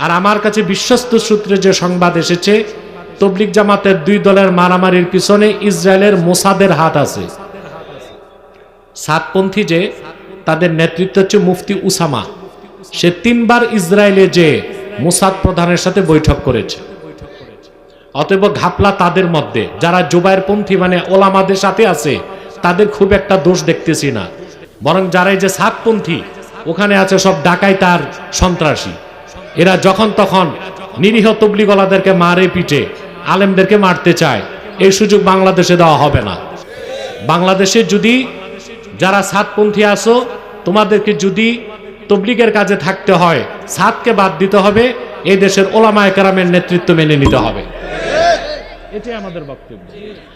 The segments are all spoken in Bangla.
আর আমার কাছে বিশ্বস্ত সূত্রে যে সংবাদ এসেছে তবলিক জামাতের দুই দলের মারামারির পিছনে ইসরায়েলের মোসাদের হাত আছে। সাতপন্থী যে, তাদের নেতৃত্ব হচ্ছে মুফতি উসামা। সে তিনবার ইসরায়েলে যে মোসাদ প্রধানের সাথে বৈঠক করেছে। অতএব ঘাপলা তাদের মধ্যে। যারা জুবাইর পন্থী মানে ওলামাদের সাথে আছে, তাদের খুব একটা দোষ দেখতেছি না। বরং যারা এই যে সাতপন্থী, ওখানে আছে সব ডাকাই তার সন্ত্রাসী। এরা যখন তখন নিরীহ তবলিগলাদেরকে মারে পিটে আলেমদেরকে মারতে চায়। এই সুযোগ বাংলাদেশে দেওয়া হবে না। বাংলাদেশে যদি যারা সাতপন্থী আসো তোমাদেরকে যদি তবলিগের কাজে থাকতে হয় সাতকে বাদ দিতে হবে এই দেশের ওলামায় কারামের নেতৃত্ব মেনে নিতে হবে। এটাই আমাদের বক্তব্য।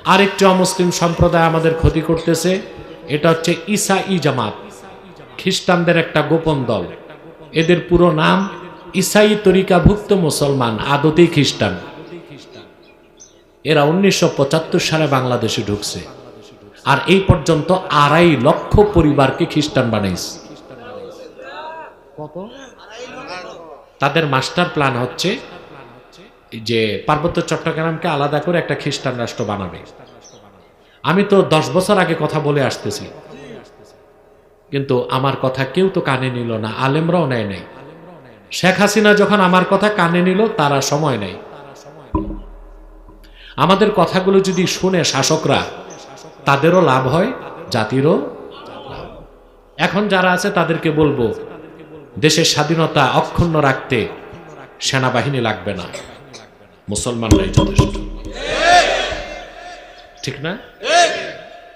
আরেকটি অমুসলিম সম্প্রদায় আমাদের ক্ষতি করতেছে এটা হচ্ছে ইসা ই জামাত। খ্রিস্টানদের একটা গোপন দল। এদের পুরো নাম ইসাই তরিকাভুক্ত মুসলমান আদতেই খ্রিস্টান। এরা উনিশশো পঁচাত্তর সালে বাংলাদেশে ঢুকছে। আর এই পর্যন্ত আড়াই লক্ষ পরিবারকে খ্রিস্টান বানাইছে। কত? তাদের মাস্টার প্ল্যান হচ্ছে যে পার্বত্য চট্টগ্রামকে আলাদা করে একটা খ্রিস্টান রাষ্ট্র বানাবে। আমি তো দশ বছর আগে কথা বলে আসতেছি। কিন্তু আমার কথা কেউ তো কানে নিল না আলেমরাও নেয় নাই। শেখ হাসিনা যখন আমার কথা কানে নিল, তারা সময় নেই। আমাদের কথাগুলো যদি শুনে শাসকরা, তাদেরও লাভ হয়, জাতিরও এখন যারা আছে, তাদেরকে বলব, দেশের স্বাধীনতা অক্ষুণ্ণ রাখতে সেনাবাহিনী লাগবে না। মুসলমানরাই যথেষ্ট। ঠিক না?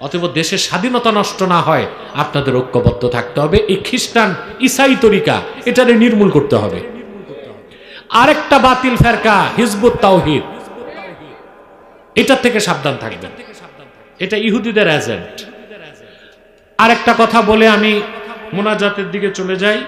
অতএব দেশের স্বাধীনতা নষ্ট না হয়, আপনাদের ঐক্যবদ্ধ থাকতে হবে। এই খ্রিস্টান ইসাই তরিকা, এটারে নির্মূল করতে হবে। আরেকটা বাতিল ফেরকা, হিজবুত তাওহিদ। এটার থেকে সাবধান থাকবেন। এটা ইহুদিদের এজেন্ট আরেকটা কথা বলে আমি মোনাজাতের দিকে চলে যাই।